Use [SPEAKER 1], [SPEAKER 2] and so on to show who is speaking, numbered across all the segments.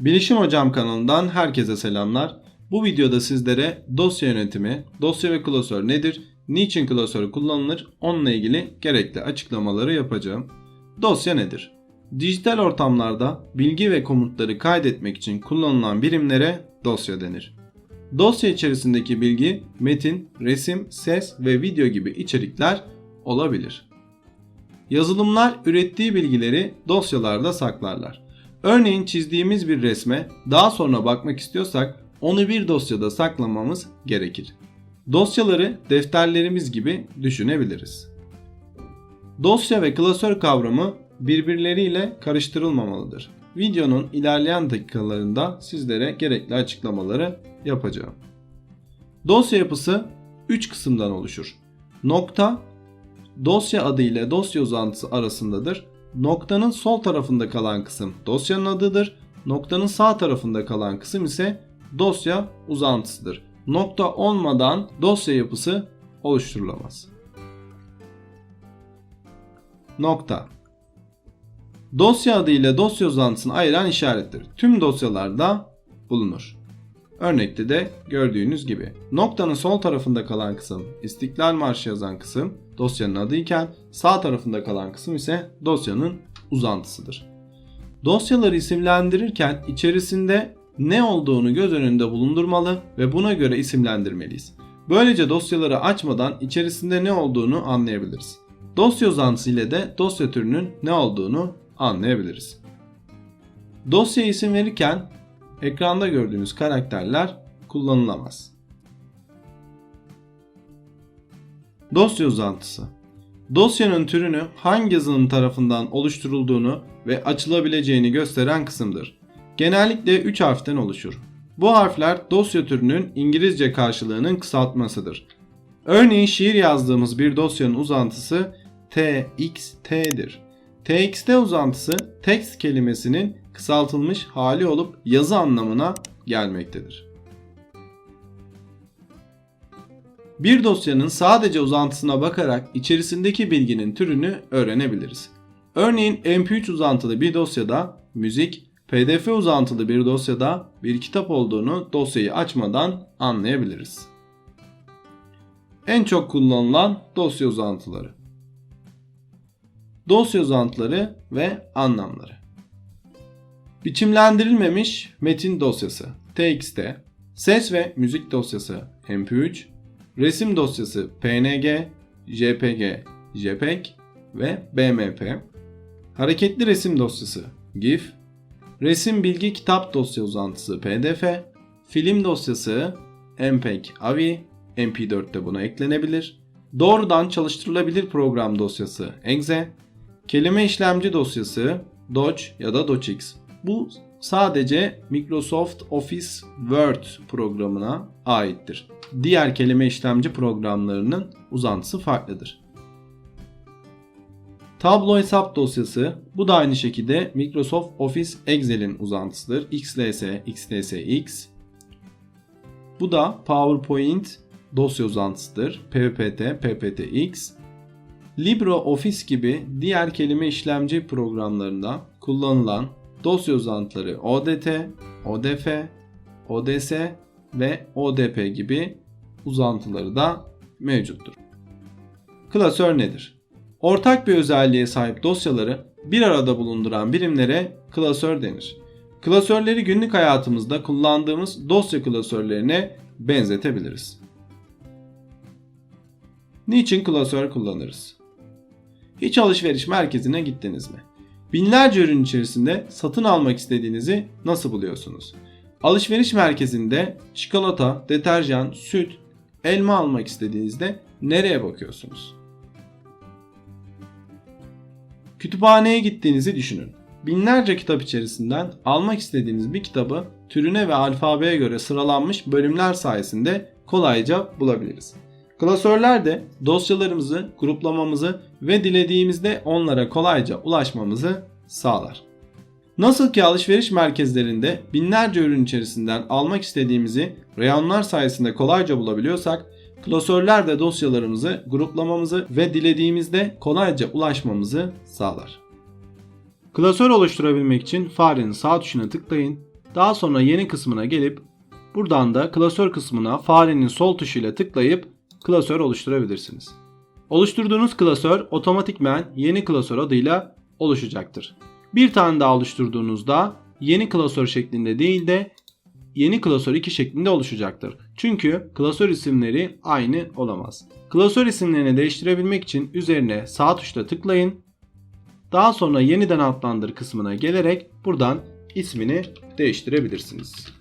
[SPEAKER 1] Bilişim Hocam kanalından herkese selamlar. Bu videoda sizlere dosya yönetimi, dosya ve klasör nedir, niçin klasör kullanılır, onunla ilgili gerekli açıklamaları yapacağım. Dosya nedir? Dijital ortamlarda bilgi ve komutları kaydetmek için kullanılan birimlere dosya denir. Dosya içerisindeki bilgi metin, resim, ses ve video gibi içerikler olabilir. Yazılımlar ürettiği bilgileri dosyalarda saklarlar. Örneğin çizdiğimiz bir resme daha sonra bakmak istiyorsak onu bir dosyada saklamamız gerekir. Dosyaları defterlerimiz gibi düşünebiliriz. Dosya ve klasör kavramı birbirleriyle karıştırılmamalıdır. Videonun ilerleyen dakikalarında sizlere gerekli açıklamaları yapacağım. Dosya yapısı 3 kısımdan oluşur. Nokta, dosya adı ile dosya uzantısı arasındadır. Noktanın sol tarafında kalan kısım dosyanın adıdır. Noktanın sağ tarafında kalan kısım ise dosya uzantısıdır. Nokta olmadan dosya yapısı oluşturulamaz. Nokta Dosya adı ile dosya uzantısını ayıran işarettir. Tüm dosyalarda bulunur. Örnekte de gördüğünüz gibi noktanın sol tarafında kalan kısım İstiklal Marşı yazan kısım dosyanın adı iken sağ tarafında kalan kısım ise dosyanın uzantısıdır. Dosyaları isimlendirirken içerisinde ne olduğunu göz önünde bulundurmalı ve buna göre isimlendirmeliyiz. Böylece dosyaları açmadan içerisinde ne olduğunu anlayabiliriz. Dosya uzantısı ile de dosya türünün ne olduğunu anlayabiliriz. Dosya isim verirken ekranda gördüğünüz karakterler kullanılamaz. Dosya uzantısı Dosyanın türünü hangi yazılım tarafından oluşturulduğunu ve açılabileceğini gösteren kısımdır. Genellikle 3 harften oluşur. Bu harfler dosya türünün İngilizce karşılığının kısaltmasıdır. Örneğin şiir yazdığımız bir dosyanın uzantısı txt'dir. txt uzantısı text kelimesinin kısaltılmış hali olup yazı anlamına gelmektedir. Bir dosyanın sadece uzantısına bakarak içerisindeki bilginin türünü öğrenebiliriz. Örneğin MP3 uzantılı bir dosyada müzik, PDF uzantılı bir dosyada bir kitap olduğunu dosyayı açmadan anlayabiliriz. En çok kullanılan dosya uzantıları. Dosya uzantıları ve anlamları. Biçimlendirilmemiş metin dosyası TXT, ses ve müzik dosyası MP3, resim dosyası PNG, JPG, JPEG ve BMP, hareketli resim dosyası GIF, resim bilgi kitap dosya uzantısı PDF, film dosyası MPEG AVI, MP4'te buna eklenebilir, doğrudan çalıştırılabilir program dosyası EXE, kelime işlemci dosyası Doge ya da DocX. Bu sadece Microsoft Office Word programına aittir. Diğer kelime işlemci programlarının uzantısı farklıdır. Tablo hesap dosyası bu da aynı şekilde Microsoft Office Excel'in uzantısıdır. XLS, XLSX. Bu da PowerPoint dosya uzantısıdır. PPT, PPTX. LibreOffice gibi diğer kelime işlemci programlarında kullanılan dosya uzantıları ODT, ODF, ODS ve ODP gibi uzantıları da mevcuttur. Klasör nedir? Ortak bir özelliğe sahip dosyaları bir arada bulunduran birimlere klasör denir. Klasörleri günlük hayatımızda kullandığımız dosya klasörlerine benzetebiliriz. Niçin klasör kullanırız? Hiç alışveriş merkezine gittiniz mi? Binlerce ürün içerisinde satın almak istediğinizi nasıl buluyorsunuz? Alışveriş merkezinde çikolata, deterjan, süt, elma almak istediğinizde nereye bakıyorsunuz? Kütüphaneye gittiğinizi düşünün. Binlerce kitap içerisinden almak istediğiniz bir kitabı türüne ve alfabeye göre sıralanmış bölümler sayesinde kolayca bulabiliriz. Klasörler de dosyalarımızı gruplamamızı ve dilediğimizde onlara kolayca ulaşmamızı sağlar. Nasıl ki alışveriş merkezlerinde binlerce ürün içerisinden almak istediğimizi reyonlar sayesinde kolayca bulabiliyorsak, klasörler de dosyalarımızı gruplamamızı ve dilediğimizde kolayca ulaşmamızı sağlar. Klasör oluşturabilmek için farenin sağ tuşuna tıklayın, Daha sonra yeni kısmına gelip buradan da klasör kısmına farenin sol tuşuyla tıklayıp klasör oluşturabilirsiniz. Oluşturduğunuz klasör otomatikmen yeni klasör adıyla oluşacaktır. Bir tane daha oluşturduğunuzda yeni klasör şeklinde değil de yeni klasör 2 şeklinde oluşacaktır. Çünkü klasör isimleri aynı olamaz. Klasör isimlerini değiştirebilmek için üzerine sağ tuşla tıklayın. Daha sonra yeniden adlandır kısmına gelerek buradan ismini değiştirebilirsiniz.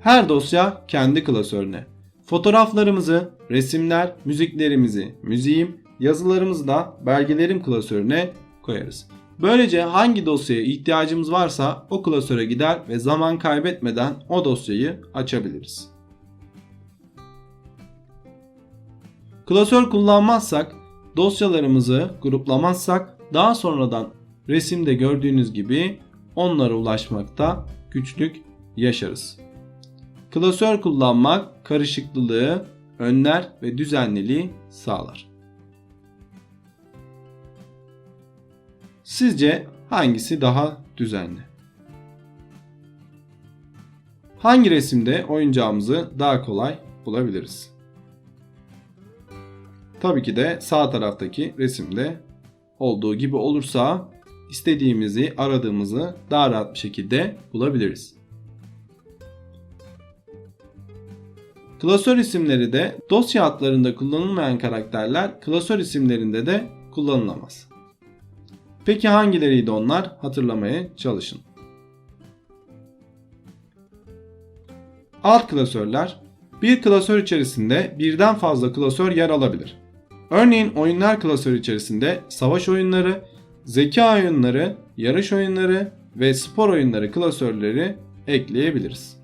[SPEAKER 1] Her dosya kendi klasörüne. Fotoğraflarımızı, resimler, müziklerimizi, müziğim, yazılarımızı da belgelerim klasörüne koyarız. Böylece hangi dosyaya ihtiyacımız varsa o klasöre gider ve zaman kaybetmeden o dosyayı açabiliriz. Klasör kullanmazsak, dosyalarımızı gruplamazsak daha sonradan resimde gördüğünüz gibi onlara ulaşmakta güçlük yaşarız. Klasör kullanmak karışıklılığı önler ve düzenliliği sağlar. Sizce hangisi daha düzenli? Hangi resimde oyuncağımızı daha kolay bulabiliriz? Tabii ki de sağ taraftaki resimde olduğu gibi olursa istediğimizi, aradığımızı daha rahat bir şekilde bulabiliriz. Klasör isimleri de dosya adlarında kullanılmayan karakterler klasör isimlerinde de kullanılamaz. Peki hangileriydi onlar? Hatırlamaya çalışın. Alt klasörler bir klasör içerisinde birden fazla klasör yer alabilir. Örneğin oyunlar klasörü içerisinde savaş oyunları, zeka oyunları, yarış oyunları ve spor oyunları klasörleri ekleyebiliriz.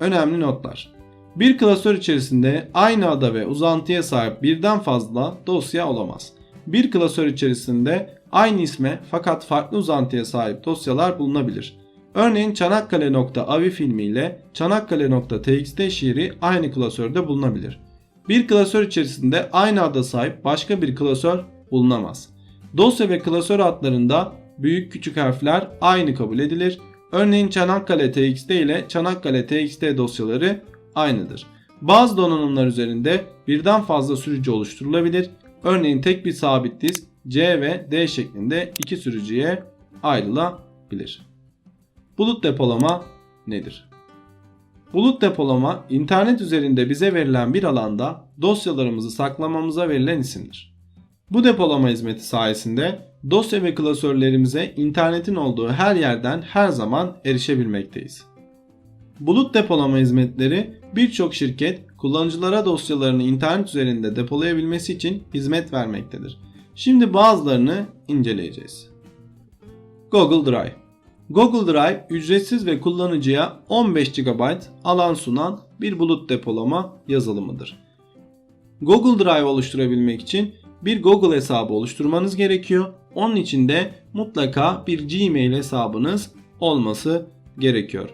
[SPEAKER 1] Önemli notlar. Bir klasör içerisinde aynı ada ve uzantıya sahip birden fazla dosya olamaz. Bir klasör içerisinde aynı isme fakat farklı uzantıya sahip dosyalar bulunabilir. Örneğin Çanakkale.avi filmi ile Çanakkale.txt şiiri aynı klasörde bulunabilir. Bir klasör içerisinde aynı ada sahip başka bir klasör bulunamaz. Dosya ve klasör adlarında büyük küçük harfler aynı kabul edilir. Örneğin Çanakkale TXT ile Çanakkale TXT dosyaları aynıdır. Bazı donanımlar üzerinde birden fazla sürücü oluşturulabilir. Örneğin tek bir sabit disk C ve D şeklinde iki sürücüye ayrılabilir. Bulut depolama nedir? Bulut depolama internet üzerinde bize verilen bir alanda dosyalarımızı saklamamıza verilen isimdir. Bu depolama hizmeti sayesinde dosya ve klasörlerimize internetin olduğu her yerden her zaman erişebilmekteyiz. Bulut depolama hizmetleri birçok şirket kullanıcılara dosyalarını internet üzerinde depolayabilmesi için hizmet vermektedir. Şimdi bazılarını inceleyeceğiz. Google Drive Google Drive ücretsiz ve kullanıcıya 15 GB alan sunan bir bulut depolama yazılımıdır. Google Drive oluşturabilmek için bir Google hesabı oluşturmanız gerekiyor. Onun için de mutlaka bir Gmail hesabınız olması gerekiyor.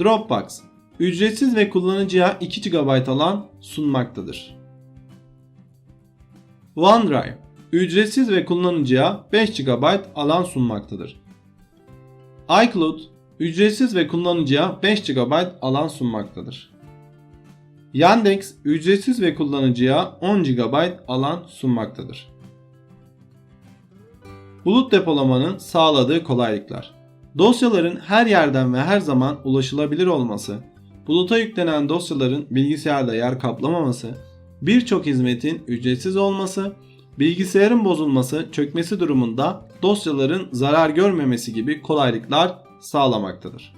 [SPEAKER 1] Dropbox ücretsiz ve kullanıcıya 2 GB alan sunmaktadır. OneDrive ücretsiz ve kullanıcıya 5 GB alan sunmaktadır. iCloud ücretsiz ve kullanıcıya 5 GB alan sunmaktadır. Yandex ücretsiz ve kullanıcıya 10 GB alan sunmaktadır. Bulut depolamanın sağladığı kolaylıklar. Dosyaların her yerden ve her zaman ulaşılabilir olması, buluta yüklenen dosyaların bilgisayarda yer kaplamaması, birçok hizmetin ücretsiz olması, bilgisayarın bozulması, çökmesi durumunda dosyaların zarar görmemesi gibi kolaylıklar sağlamaktadır.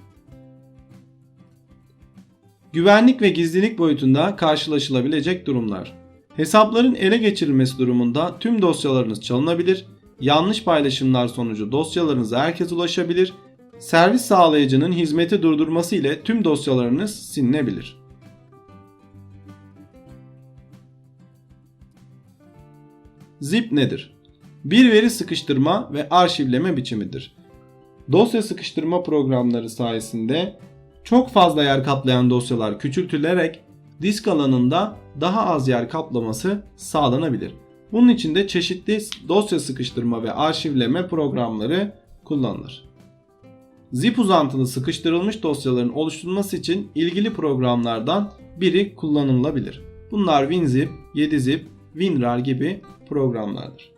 [SPEAKER 1] Güvenlik ve gizlilik boyutunda karşılaşılabilecek durumlar. Hesapların ele geçirilmesi durumunda tüm dosyalarınız çalınabilir, yanlış paylaşımlar sonucu dosyalarınıza herkes ulaşabilir, servis sağlayıcının hizmeti durdurması ile tüm dosyalarınız silinebilir. Zip nedir? Bir veri sıkıştırma ve arşivleme biçimidir. Dosya sıkıştırma programları sayesinde çok fazla yer kaplayan dosyalar küçültülerek disk alanında daha az yer kaplaması sağlanabilir. Bunun için de çeşitli dosya sıkıştırma ve arşivleme programları kullanılır. Zip uzantılı sıkıştırılmış dosyaların oluşturulması için ilgili programlardan biri kullanılabilir. Bunlar WinZip, 7zip, WinRAR gibi programlardır.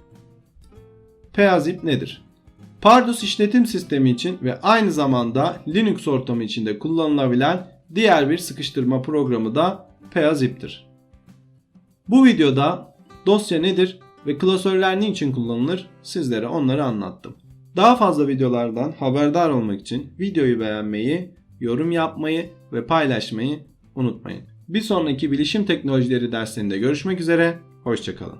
[SPEAKER 1] PAZip nedir? Pardus işletim sistemi için ve aynı zamanda Linux ortamı içinde kullanılabilen diğer bir sıkıştırma programı da PAZip'tir. Bu videoda dosya nedir ve klasörler niçin kullanılır sizlere onları anlattım. Daha fazla videolardan haberdar olmak için videoyu beğenmeyi, yorum yapmayı ve paylaşmayı unutmayın. Bir sonraki bilişim teknolojileri derslerinde görüşmek üzere, hoşçakalın.